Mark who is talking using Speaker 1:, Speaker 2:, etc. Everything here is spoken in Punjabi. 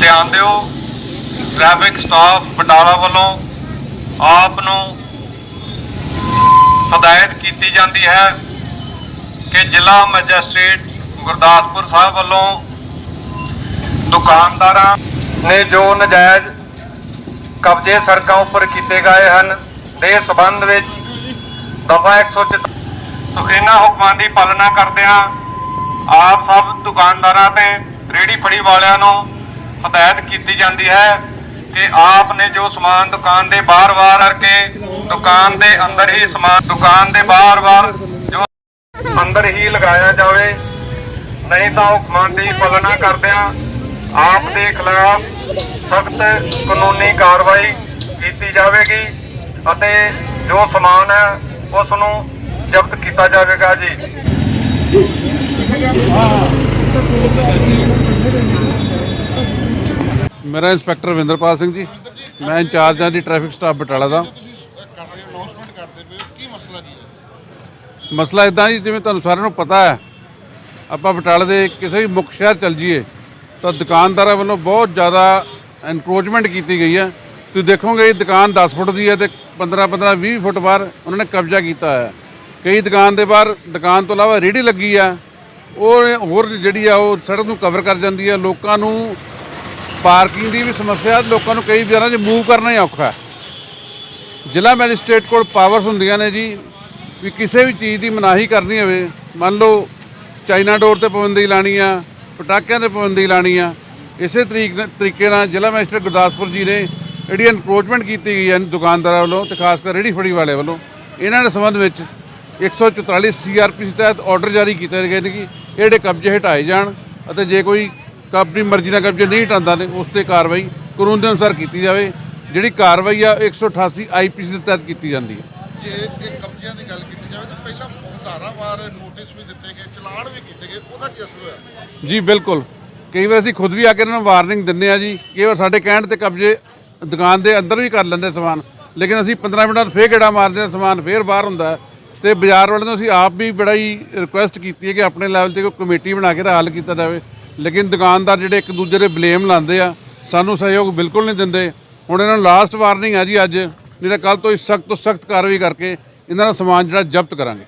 Speaker 1: ਧਿਆਨ ਦਿਓ। ਟ੍ਰੈਫਿਕ ਸਟਾਫ ਬਟਾਲਾ ਵੱਲੋਂ ਆਪ ਨੂੰ ਹਦਾਇਤ ਕੀਤੀ ਜਾਂਦੀ ਹੈ ਕਿ ਜ਼ਿਲ੍ਹਾ ਮੈਜਿਸਟ੍ਰੇਟ ਗੁਰਦਾਸਪੁਰ ਸਾਹਿਬ ਵੱਲੋਂ ਦੁਕਾਨਦਾਰਾਂ ਨੇ ਜੋ ਨਜਾਇਜ਼ ਕਬਜ਼ੇ ਸੜਕਾਂ ਉੱਪਰ ਕੀਤੇ ਗਏ ਹਨ, ਦੇ ਸਬੰਧ ਵਿੱਚ ਦਫਾ 104 ਸੋ ਇਹਨਾਂ ਹੁਕਮਾਂ ਦੀ ਪਾਲਣਾ ਕਰਦਿਆਂ ਆਪ ਸਭ ਦੁਕਾਨਦਾਰਾਂ ਤੇ ਰੇੜੀ ਫੜੀ ਵਾਲਿਆਂ ਨੂੰ ਹਦਾਇਤ ਕੀਤੀ ਜਾਂਦੀ ਹੈ ਕਿ ਆਪ ਨੇ ਜੋ ਸਮਾਨ ਦੁਕਾਨ ਦੇ ਬਾਹਰ-ਬਾਹਰ ਕਰਕੇ ਦੁਕਾਨ ਦੇ ਅੰਦਰ ਹੀ ਸਮਾਨ ਦੁਕਾਨ ਦੇ ਬਾਹਰ-ਬਾਹਰ ਜੋ ਅੰਦਰ ਹੀ ਲਗਾਇਆ ਜਾਵੇ, ਨਹੀਂ ਤਾਂ ਹੁਕਮਾਂ ਦੀ ਪਾਲਣਾ ਕਰਦਿਆਂ ਆਪ ਦੇ ਖਿਲਾਫ ਸਖਤ ਕਾਨੂੰਨੀ ਕਾਰਵਾਈ ਕੀਤੀ ਜਾਵੇਗੀ ਅਤੇ ਜੋ ਸਮਾਨ ਹੈ ਉਸ ਨੂੰ ਜ਼ਬਤ ਕੀਤਾ ਜਾਵੇਗਾ ਜੀ।
Speaker 2: ਮੇਰਾ ਇੰਸਪੈਕਟਰ ਵਿੰਦਰਪਾਲ ਸਿੰਘ ਜੀ, ਮੈਂ ਇੰਚਾਰਜ ਹਾਂ ਜੀ ਟ੍ਰੈਫਿਕ ਸਟਾਫ ਬਟਾਲਾ ਦਾ।
Speaker 3: ਮਸਲਾ ਕੀ
Speaker 2: ਇਦਾਂ ਜੀ, ਜਿਵੇਂ ਤੁਹਾਨੂੰ ਸਾਰਿਆਂ ਨੂੰ ਪਤਾ ਹੈ, ਆਪਾਂ ਬਟਾਲੇ ਦੇ ਕਿਸੇ ਵੀ ਮੁੱਖ ਸ਼ਹਿਰ ਚੱਲ ਜਾਈਏ, ਤਾਂ ਦੁਕਾਨਦਾਰਾਂ ਵੱਲੋਂ ਬਹੁਤ ਜ਼ਿਆਦਾ ਐਨਕਰੋਚਮੈਂਟ ਕੀਤੀ ਗਈ ਹੈ। ਤੁਸੀਂ ਦੇਖੋਗੇ ਇਹ ਦੁਕਾਨ 10 ਫੁੱਟ ਦੀ ਹੈ ਤੇ 15 15 20 ਫੁੱਟ ਬਾਹਰ ਉਹਨਾਂ ਨੇ ਕਬਜ਼ਾ ਕੀਤਾ ਹੈ। ਕਈ ਦੁਕਾਨ ਦੇ ਬਾਹਰ, ਦੁਕਾਨ ਤੋਂ ਇਲਾਵਾ ਰੇਹੜੀ ਲੱਗੀ ਆ ਉਹ ਹੋਰ ਜਿਹੜੀ ਆ, ਉਹ ਸੜਕ ਨੂੰ ਕਵਰ ਕਰ ਜਾਂਦੀ ਹੈ। ਲੋਕਾਂ ਨੂੰ ਪਾਰਕਿੰਗ ਦੀ ਵੀ ਸਮੱਸਿਆ, ਲੋਕਾਂ ਨੂੰ ਕਈ ਜਗ੍ਹਾ 'ਚ ਮੂਵ ਕਰਨਾ ਹੀ ਔਖਾ ਹੈ। ਜ਼ਿਲ੍ਹਾ ਮੈਜਿਸਟ੍ਰੇਟ ਕੋਲ ਪਾਵਰਸ ਹੁੰਦੀਆਂ ਨੇ ਜੀ, ਵੀ ਕਿਸੇ ਵੀ ਚੀਜ਼ ਦੀ ਮਨਾਹੀ ਕਰਨੀ ਹੋਵੇ, ਮੰਨ ਲਓ ਚਾਈਨਾ ਡੋਰ ਤੇ ਪਾਬੰਦੀ ਲਾਣੀ ਆ, ਪਟਾਕਿਆਂ ਤੇ ਪਾਬੰਦੀ ਲਾਣੀ ਆ, ਇਸੇ ਤਰੀਕ ਤਰੀਕੇ ਨਾਲ ਜ਼ਿਲ੍ਹਾ ਮੈਜਿਸਟ੍ਰੇਟ ਗੁਰਦਾਸਪੁਰ ਜੀ ਨੇ ਜਿਹੜੀ ਐਨਕਰੋਚਮੈਂਟ ਕੀਤੀ ਗਈ ਹੈ ਦੁਕਾਨਦਾਰਾਂ ਵੱਲੋਂ ਤੇ ਖਾਸ ਕਰ ਰੇਹੜੀ ਫੜੀ ਵਾਲੇ ਵੱਲੋਂ, ਇਹਨਾਂ ਦੇ ਸੰਬੰਧ ਵਿੱਚ 144 ਸੀਆਰਪੀ ਤਹਿਤ ਆਰਡਰ ਜਾਰੀ ਕੀਤੇ ਗਏ ਨੇ ਕਿ ਜਿਹੜੇ ਕਬਜ਼ੇ ਹਟਾਏ ਜਾਣ ਅਤੇ ਜੇ ਕੋਈ ਆਪਣੀ ਮਰਜ਼ੀ ਨਾਲ ਕਬਜ਼ੇ ਨਹੀਂ ਹਟਾਉਂਦਾ ਤੇ ਉਸ ਤੇ ਕਾਰਵਾਈ ਕਾਨੂੰਨ ਦੇ ਅਨੁਸਾਰ ਕੀਤੀ ਜਾਵੇ। ਜਿਹੜੀ ਕਾਰਵਾਈ ਆ 188 ਆਈਪੀਸੀ ਦੇ ਤਹਿਤ ਕੀਤੀ ਜਾਂਦੀ ਹੈ।
Speaker 3: ਜੇ ਇਹ ਕਬਜ਼ਿਆਂ ਦੀ ਗੱਲ ਕੀਤੀ ਜਾਵੇ ਤਾਂ ਪਹਿਲਾਂ ਹਜ਼ਾਰਾਂ ਵਾਰ ਨੋਟਿਸ ਵੀ ਦਿੱਤੇ ਗਏ ਚਲਾਨ ਵੀ ਕੀਤੇ ਗਏ ਉਹਦਾ ਕੀ ਅਸਰ ਹੋਇਆ?
Speaker 2: ਜੀ ਬਿਲਕੁਲ। ਕਈ ਵਾਰ ਅਸੀਂ ਖੁਦ ਵੀ ਆ ਕੇ ਇਹਨਾਂ ਨੂੰ ਵਾਰਨਿੰਗ ਦਿੰਦੇ ਆ ਜੀ। ਕਈ ਵਾਰ ਸਾਡੇ ਕਹਿਣ ਤੇ ਕਬਜ਼ੇ ਦੁਕਾਨ ਦੇ ਅੰਦਰ ਵੀ ਕਰ ਲੈਂਦੇ ਸਮਾਨ ਲੇਕਿਨ ਅਸੀਂ 15 ਮਿੰਟਾਂ ਬਾਅਦ ਫੇਰ ਗੇੜਾ ਮਾਰਦੇ ਹਾਂ ਸਮਾਨ ਫੇਰ ਬਾਹਰ ਹੁੰਦਾ ਹੈ। ਤੇ ਬਾਜ਼ਾਰ ਵਾਲਿਆਂ ਨੂੰ ਅਸੀਂ ਆਪ ਵੀ ਬੜਾ ਹੀ ਰਿਕੁਐਸਟ ਕੀਤੀ ਹੈ ਕਿ ਆਪਣੇ ਲੈਵਲ ਤੇ ਕੋਈ ਕਮੇਟੀ ਬਣਾ ਕੇ ਦਾ ਹੱਲ ਕੀਤਾ ਜਾਵੇ। ਲੇਕਿਨ ਦੁਕਾਨਦਾਰ ਜਿਹੜੇ ਇੱਕ ਦੂਜੇ ਦੇ ਬਲੇਮ ਲਾਉਂਦੇ ਆ, ਸਾਨੂੰ ਸਹਿਯੋਗ ਬਿਲਕੁਲ ਨਹੀਂ ਦਿੰਦੇ। ਹੁਣ ਇਹਨਾਂ ਨੂੰ ਲਾਸਟ ਵਾਰਨਿੰਗ ਹੈ ਜੀ ਅੱਜ ਨਹੀਂ ਤਾਂ ਕੱਲ ਤੋਂ ਹੀ ਸਖਤ ਤੋਂ ਸਖਤ ਕਾਰਵਾਈ ਕਰਕੇ ਇਹਨਾਂ ਦਾ ਸਮਾਨ ਜਿਹੜਾ ਜ਼ਬਤ ਕਰਾਂਗੇ।